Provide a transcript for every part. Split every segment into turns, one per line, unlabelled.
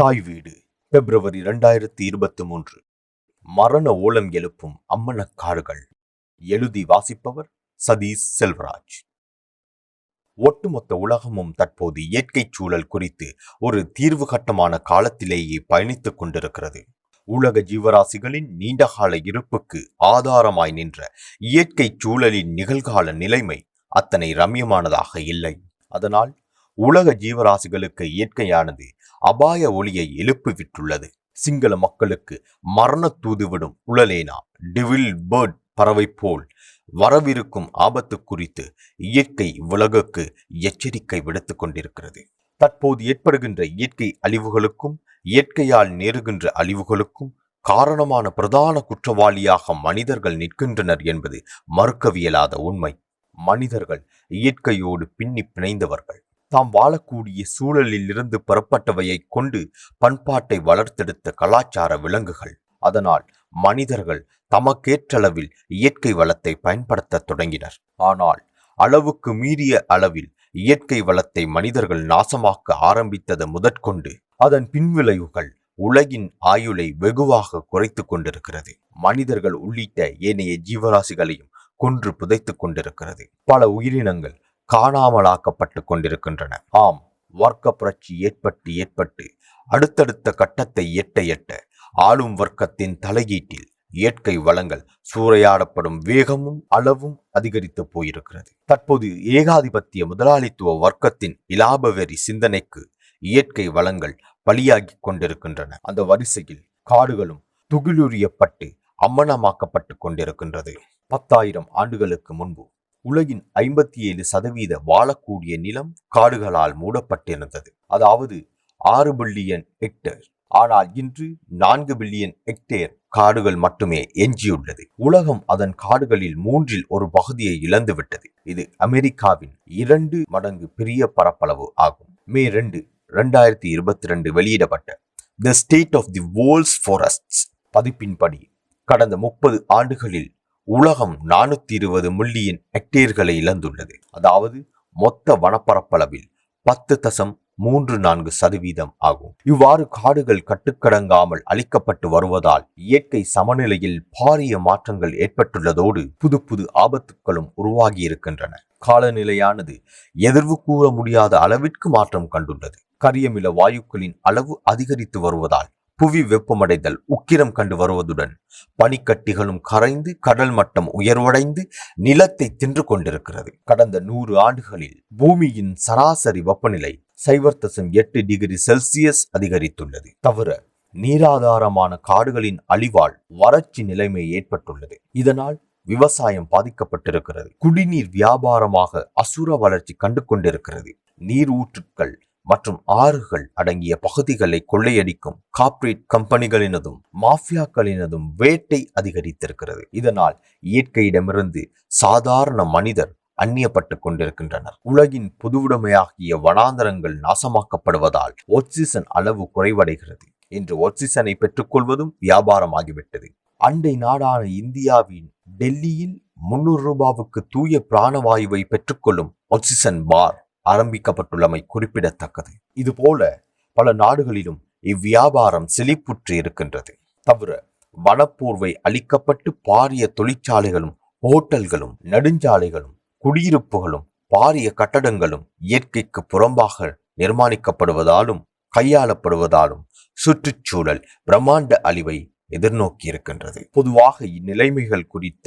தாய் வீடு பிப்ரவரி இரண்டாயிரத்தி இருபத்தி மூன்று. மரண ஓலம் எழுப்பும் அம்மனக்காடுகள் எழுதி வாசிப்பவர் சதீஷ் செல்வராஜ். ஒட்டுமொத்த உலகமும் தற்போது இயற்கை சூழல் குறித்து ஒரு தீர்வு கட்டமான காலத்திலேயே பயணித்துக் கொண்டிருக்கிறது. உலக ஜீவராசிகளின் நீண்டகால இருப்புக்கு ஆதாரமாய் நின்ற இயற்கை சூழலின் நிகழ்கால நிலைமை அத்தனை ரம்யமானதாக இல்லை. அதனால் உலக ஜீவராசிகளுக்கு இயற்கையானது அபாய ஒளியை எழுப்பிவிட்டுள்ளது. சிங்கள மக்களுக்கு மரண தூதுவிடும் உழலேனா டிவில் பேர்ட் பறவை போல் வரவிருக்கும் ஆபத்து குறித்து இயற்கை உலகுக்கு எச்சரிக்கை விடுத்துக் கொண்டிருக்கிறது. தற்போது ஏற்படுகின்ற இயற்கை அழிவுகளுக்கும் இயற்கையால் நேருகின்ற அழிவுகளுக்கும் காரணமான பிரதான குற்றவாளியாக மனிதர்கள் நிற்கின்றனர் என்பது மறுக்கவியலாத உண்மை. மனிதர்கள் இயற்கையோடு பின்னி பிணைந்தவர்கள். தாம் வாழக்கூடிய சூழலில் இருந்து பெறப்பட்டவையை கொண்டு பண்பாட்டை வளர்த்தெடுத்த கலாச்சார விலங்குகள். அதனால் மனிதர்கள் தமக்கேற்றளவில் இயற்கை வளத்தை பயன்படுத்தத் தொடங்கினர். ஆனால் அளவுக்கு மீறிய அளவில் இயற்கை வளத்தை மனிதர்கள் நாசமாக்க ஆரம்பித்தது முதற்கொண்டு அதன் பின்விளைவுகள் உலகின் ஆயுளை வெகுவாக குறைத்து கொண்டிருக்கிறது. மனிதர்கள் உள்ளிட்ட ஏனைய ஜீவராசிகளையும் கொன்று புதைத்துக் கொண்டிருக்கிறது. பல உயிரினங்கள் காணாமலாக்கப்பட்டு கொண்டிருக்கின்றன. ஆம் வர்க்க புரட்சி ஏற்பட்டு ஏற்பட்டு அடுத்தடுத்த கட்டத்தை எட்ட எட்ட ஆளும் வர்க்கத்தின் தலையீட்டில் இயற்கை வளங்கள் சூறையாடப்படும் வேகமும் அளவும் அதிகரித்து போயிருக்கிறது. தற்போது ஏகாதிபத்திய முதலாளித்துவ வர்க்கத்தின் இலாபவெறி சிந்தனைக்கு இயற்கை வளங்கள் பலியாகி கொண்டிருக்கின்றன. அந்த வரிசையில் காடுகளும் துகிலுரியப்பட்டு அம்மனமாக்கப்பட்டு கொண்டிருக்கின்றது. பத்தாயிரம் ஆண்டுகளுக்கு முன்பு உலகின் ஐம்பத்தி ஏழு சதவீத வாழக்கூடிய நிலம் காடுகளால் மூடப்பட்டிருந்தது. அதாவது ஆறு பில்லியன் ஹெக்டேர் ஆனால் இன்று நான்கு பில்லியன் ஹெக்டேர் காடுகள் மட்டுமே எஞ்சியுள்ளது. உலகம் அதன் காடுகளில் மூன்றில் ஒரு பகுதியை இழந்துவிட்டது. இது அமெரிக்காவின் இரண்டு மடங்கு பெரிய பரப்பளவு ஆகும். மே ரெண்டு ரெண்டாயிரத்தி இருபத்தி ரெண்டு வெளியிடப்பட்ட the state of the world's forests பதிப்பின்படி கடந்த முப்பது ஆண்டுகளில் உலகம் நானூத்தி இருபது மில்லியன் ஹெக்டேர்களை இழந்துள்ளது. அதாவது மொத்த வனப்பரப்பளவில் பத்து தசம் மூன்று நான்கு சதவீதம் ஆகும். இவ்வாறு காடுகள் கட்டுக்கடங்காமல் அளிக்கப்பட்டு வருவதால் இயற்கை சமநிலையில் பாரிய மாற்றங்கள் ஏற்பட்டுள்ளதோடு புது புது ஆபத்துக்களும் உருவாகி இருக்கின்றன காலநிலையானது எதிர்வு கூற முடியாத அளவிற்கு மாற்றம் கண்டுள்ளது. கரியமில வாயுக்களின் அளவு அதிகரித்து வருவதால் புவி வெப்பமடைதல் உக்கிரம் கண்டு வருவதுடன் பனிக்கட்டிகளும் கரைந்து கடல் மட்டம் உயர்வடைந்து நிலத்தை தின்று கொண்டிருக்கிறது. கடந்த நூறு ஆண்டுகளில் பூமியின் சராசரி வெப்பநிலை சைவர் தசம் எட்டு டிகிரி செல்சியஸ் அதிகரித்துள்ளது. தவிர நீராதாரமான காடுகளின் அழிவால் வறட்சி நிலைமை ஏற்பட்டுள்ளது. இதனால் விவசாயம் பாதிக்கப்பட்டிருக்கிறது. குடிநீர் வியாபாரமாக அசுர வளர்ச்சி கண்டு கொண்டிருக்கிறது. நீர் ஊற்றுக்கள் மற்றும் ஆறுகள் அடங்கிய பகுதிகளை கொள்ளையடிக்கும் கார்ப்பரேட் கம்பெனிகளினதும் மாஃபியாக்களினதும் வேட்டை அதிகரித்திருக்கிறது. இதனால் இயற்கையிடமிருந்து சாதாரண மனிதர் அந்நியப்பட்டு கொண்டிருக்கின்றனர். உலகின் புதுவுடைமையாகிய வனாந்தரங்கள் நாசமாக்கப்படுவதால் ஆக்சிஜன் அளவு குறைவடைகிறது. இன்று ஆக்சிஜனை பெற்றுக்கொள்வதும் வியாபாரமாகிவிட்டது. அண்டை நாடான இந்தியாவின் டெல்லியில் முன்னூறு ரூபாவுக்கு தூய பிராணவாயுவை பெற்றுக்கொள்ளும் ஆக்சிஜன் பார் ஆரம்பிக்கப்பட்டுள்ளமை குறிப்பிடத்தக்கது. இதுபோல பல நாடுகளிலும் இவ்வியாபாரம் செழிப்புற்று இருக்கின்றது. தவிர வனப்போர்வை அளிக்கப்பட்டு பாரிய தொழிற்சாலைகளும் ஹோட்டல்களும் நெடுஞ்சாலைகளும் குடியிருப்புகளும் பாரிய கட்டடங்களும் இயற்கைக்கு புறம்பாக நிர்மாணிக்கப்படுவதாலும் கையாளப்படுவதாலும் சுற்றுச்சூழல் பிரம்மாண்ட அழிவை எதிர்நோக்கி இருக்கின்றது பொதுவாக இந்நிலைமைகள் குறித்த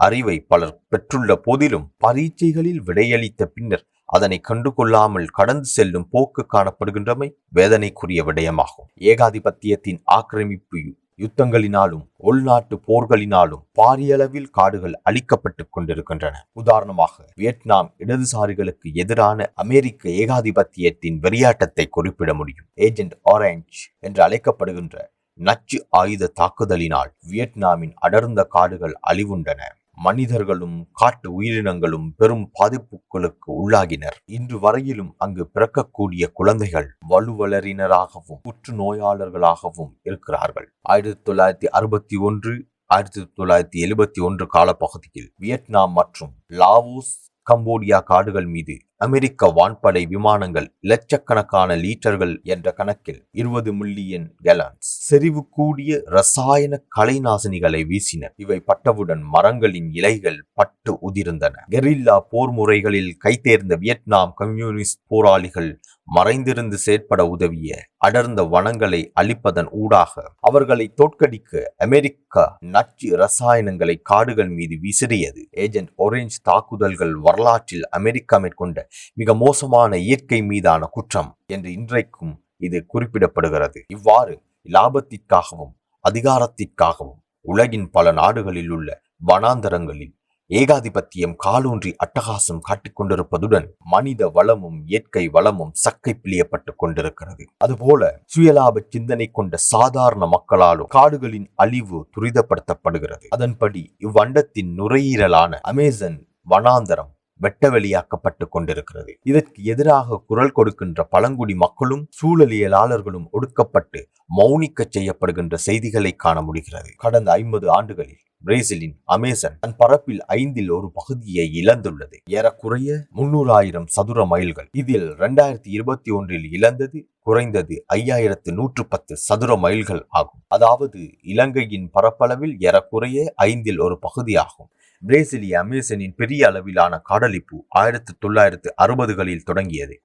அறிவை பலர் பெற்றுள்ள போதிலும் பரீட்சைகளில் விடையளித்த பின்னர் அதனை கண்டுகொள்ளாமல் கடந்து செல்லும் போக்கு காணப்படுகின்றமை வேதனைக்குரிய விடயமாகும். ஏகாதிபத்தியத்தின் ஆக்கிரமிப்பு யுத்தங்களினாலும் உள்நாட்டு போர்களினாலும் பாரியளவில் காடுகள் அழிக்கப்பட்டுக் கொண்டிருக்கின்றன. உதாரணமாக வியட்நாம் இடதுசாரிகளுக்கு எதிரான அமெரிக்க ஏகாதிபத்தியத்தின் வெறியாட்டத்தை குறிப்பிட முடியும். ஏஜென்ட் ஆரஞ்ச் என்று அழைக்கப்படுகின்ற நச்சு ஆயுத தாக்குதலினால் வியட்நாமின் அடர்ந்த காடுகள் அழிவுண்டன. மனிதர்களும் காட்டு உயிரினங்களும் பெரும் பாதிப்புகளுக்கு உள்ளாகினர். இன்று வரையிலும் அங்கு பிறக்கக்கூடிய குழந்தைகள் வலுவலரினராகவும் புற்றுநோயாளர்களாகவும் இருக்கிறார்கள். ஆயிரத்தி தொள்ளாயிரத்தி அறுபத்தி ஒன்று ஆயிரத்தி தொள்ளாயிரத்தி எழுபத்தி ஒன்று காலப்பகுதியில் வியட்நாம் மற்றும் லாவோஸ் கம்போடியா காடுகள் மீது அமெரிக்க வான்படை விமானங்கள் லட்சக்கணக்கான லீட்டர்கள் என்ற கணக்கில் இருபது மில்லியன் கேலன்ஸ் செறிவு கூடிய ரசாயன கலைநாசினிகளை வீசின. இவை பட்டவுடன் மரங்களின் இலைகள் பட்டு உதிர்ந்தன. கெரில்லா போர் முறைகளில் கைதேர்ந்த வியட்நாம் கம்யூனிஸ்ட் போராளிகள் மறைந்திருந்து செயற்பட உதவிய அடர்ந்த வனங்களை அழிப்பதன் ஊடாக அவர்களை தோற்கடிக்க அமெரிக்கா நச்சு ரசாயனங்களை காடுகள் மீது விசிறியது ஏஜென்ட் ஒரேஞ்ச் தாக்குதல்கள் வரலாற்றில் அமெரிக்கா மேற்கொண்ட மிக மோசமான இயற்கை மீதான குற்றம் என்று இன்றைக்கும் இது குறிப்பிடப்படுகிறது. இவ்வாறு லாபத்திற்காகவும் அதிகாரத்திற்காகவும் உலகின் பல நாடுகளில் உள்ள வனாந்தரங்களில் ஏகாதிபத்தியம் காலூன்றி அட்டகாசம் காட்டிக்கொண்டிருப்பதுடன் மனித வளமும் இயற்கை வளமும் சக்கை பிழியப்பட்டுக் கொண்டிருக்கிறது. அதுபோல சுயலாப சிந்தனை கொண்ட சாதாரண மக்களாலும் காடுகளின் அழிவு துரிதப்படுத்தப்படுகிறது. அதன்படி இவ்வண்டத்தின் நுரையீரலான அமேசன் வனாந்தரம் வெட்டவெளியாக்கப்பட்டு கொண்டிருக்கிறது. இதற்கு எதிராக குரல் கொடுக்கின்ற பழங்குடி மக்களும் சூழலியலாளர்களும் ஒடுக்கப்பட்டு மௌனிக்கச் செய்யப்படுகின்ற செய்திகளை காண முடிகிறது. கடந்த ஐம்பது ஆண்டுகளில் பிரேசிலின் அமேசன் தன் பரப்பில் ஐந்தில் ஒரு பகுதியை இழந்துள்ளது. ஏறக்குறைய முன்னூறாயிரம் சதுர மைல்கள். இதில் இரண்டாயிரத்தி இருபத்தி ஒன்றில் இழந்தது குறைந்தது ஐயாயிரத்து நூற்று பத்து சதுர மைல்கள் ஆகும். அதாவது இலங்கையின் பரப்பளவில் ஏறக்குறைய ஐந்தில் ஒரு பகுதியாகும். பிரேசிலிய அமேசனின் பெரிய அளவிலான காடழிப்பு ஆயிரத்தி தொள்ளாயிரத்து அறுபதுகளில் தொடங்கியது.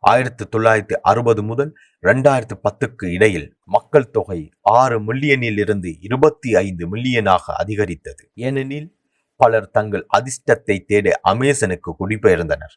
ஆயிரத்தி தொள்ளாயிரத்தி அறுபது முதல் ரெண்டாயிரத்து பத்துக்கு இடையில் மக்கள் தொகை ஆறு மில்லியனில் இருந்து இருபத்தி ஐந்து மில்லியனாக அதிகரித்தது. ஏனெனில் பலர் தங்கள் அதிர்ஷ்டத்தை தேட அமேசனுக்கு குடிபெயர்ந்தனர்.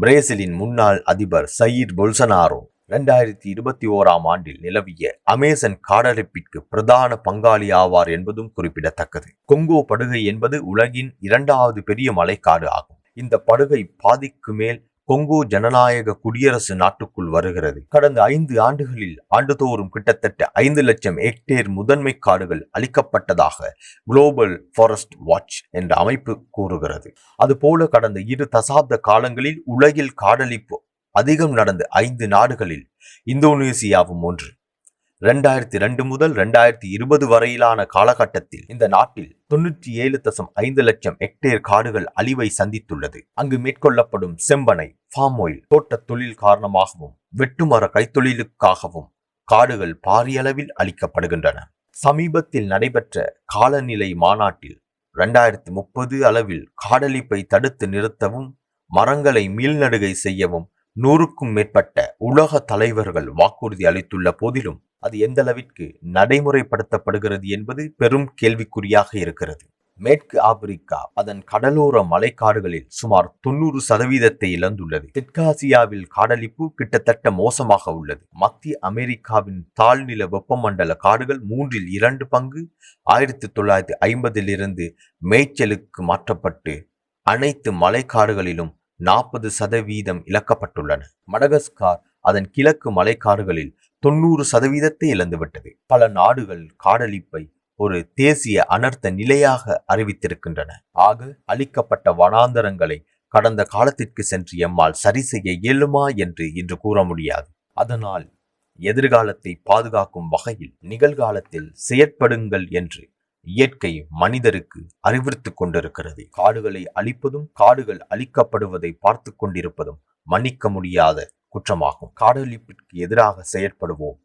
பிரேசிலின் முன்னாள் அதிபர் சயீர் பொல்சனாரோ இரண்டாயிரத்தி இருபத்தி ஓராம் ஆண்டில் நிலவிய அமேசன் காடழிப்பிற்கு பிரதான பங்காளி ஆவார் என்பதும் குறிப்பிடத்தக்கது. கொங்கோ படுகை என்பது உலகின் இரண்டாவது பெரிய மலைக்காடு ஆகும். இந்த படுகை பாதிக்கு மேல் கொங்கோ ஜனநாயக குடியரசு நாட்டுக்குள் வருகிறது. கடந்த ஐந்து ஆண்டுகளில் ஆண்டுதோறும் கிட்டத்தட்ட ஐந்து லட்சம் ஹெக்டேர் முதன்மை காடுகள் அளிக்கப்பட்டதாக குளோபல் ஃபாரஸ்ட் வாட்ச் என்ற அமைப்பு கூறுகிறது. அதுபோல கடந்த இரு தசாப்த காலங்களில் உலகில் காடழிப்பு அதிகம் நடந்த ஐந்து நாடுகளில் இந்தோனேசியாவும் ஒன்று. ரெண்டாயிரத்தி ரெண்டு முதல் ரெண்டாயிரத்தி இருபது வரையிலான காலகட்டத்தில் இந்த நாட்டில் தொன்னூற்றி ஏழு தசம் ஐந்து லட்சம் ஹெக்டேர் காடுகள் அழிவை சந்தித்துள்ளது. அங்கு மேற்கொள்ளப்படும் செம்பனை ஃபார்ம் ஆயில் தோட்ட தொழில் காரணமாகவும் வெட்டுமர கைத்தொழிலுக்காகவும் காடுகள் பாரியளவில் அளிக்கப்படுகின்றன சமீபத்தில் நடைபெற்ற காலநிலை மாநாட்டில் ரெண்டாயிரத்தி முப்பது அளவில் காடழிப்பை தடுத்து நிறுத்தவும் மரங்களை மீள்நடுகை செய்யவும் நூறுக்கும் மேற்பட்ட உலக தலைவர்கள் வாக்குறுதி அளித்துள்ள போதிலும் அது எந்த அளவிற்கு நடைமுறைப்படுத்தப்படுகிறது என்பது பெரும் கேள்விக்குறியாக இருக்கிறது. மேற்கு ஆப்பிரிக்கா அதன் கடலோர மலைக்காடுகளில் சுமார் தொண்ணூறு சதவீதத்தை இழந்துள்ளது. தெற்காசியாவில் காடழிப்பு கிட்டத்தட்ட மோசமாக உள்ளது. மத்திய அமெரிக்காவின் தாழ்நில வெப்பமண்டல காடுகள் மூன்றில் இரண்டு பங்கு ஆயிரத்தி தொள்ளாயிரத்தி ஐம்பதில் இருந்து மேய்ச்சலுக்கு மாற்றப்பட்டு அனைத்து மலைக்காடுகளிலும் நாற்பது சதவீதம் இழக்கப்பட்டுள்ளன. மடகஸ்கார் அதன் கிழக்கு மலைக்காடுகளில் தொண்ணூறு சதவீதத்தை இழந்துவிட்டது. பல நாடுகள் காடழிப்பை ஒரு தேசிய அனர்த்த நிலையாக அறிவித்திருக்கின்றன. ஆக அளிக்கப்பட்ட வனாந்தரங்களை கடந்த காலத்திற்கு சென்று எம்மால் சரி செய்ய இயலுமா என்று இன்று கூற முடியாது. அதனால் எதிர்காலத்தை பாதுகாக்கும் வகையில் நிகழ்காலத்தில் செயற்படுங்கள் என்று இயற்கை மனிதருக்கு அறிவுறுத்து கொண்டிருக்கிறது. காடுகளை அழிப்பதும் காடுகள் அழிக்கப்படுவதை பார்த்து கொண்டிருப்பதும் மன்னிக்க முடியாத குற்றமாகும். காடழிப்பிற்கு எதிராக செயற்படுவோம்.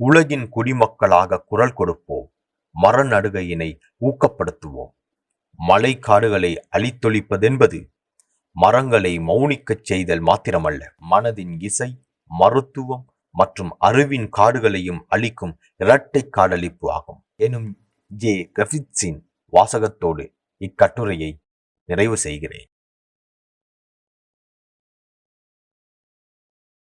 உலகின் குடிமக்களாக குரல் கொடுப்போம். மர நடுகையினை ஊக்கப்படுத்துவோம். மலை காடுகளை அழித்தொழிப்பதென்பது மரங்களை மௌனிக்கச் செய்தல் மாத்திரமல்ல. மனதின் இசை மருத்துவம் மற்றும் அறிவின் காடுகளையும் அளிக்கும் இரட்டை காடழிப்பு ஆகும். எனும் ஜே கிரஃபித்ஸின் வாசகத்தோடு இக்கட்டுரையை நிறைவு செய்கிறேன்.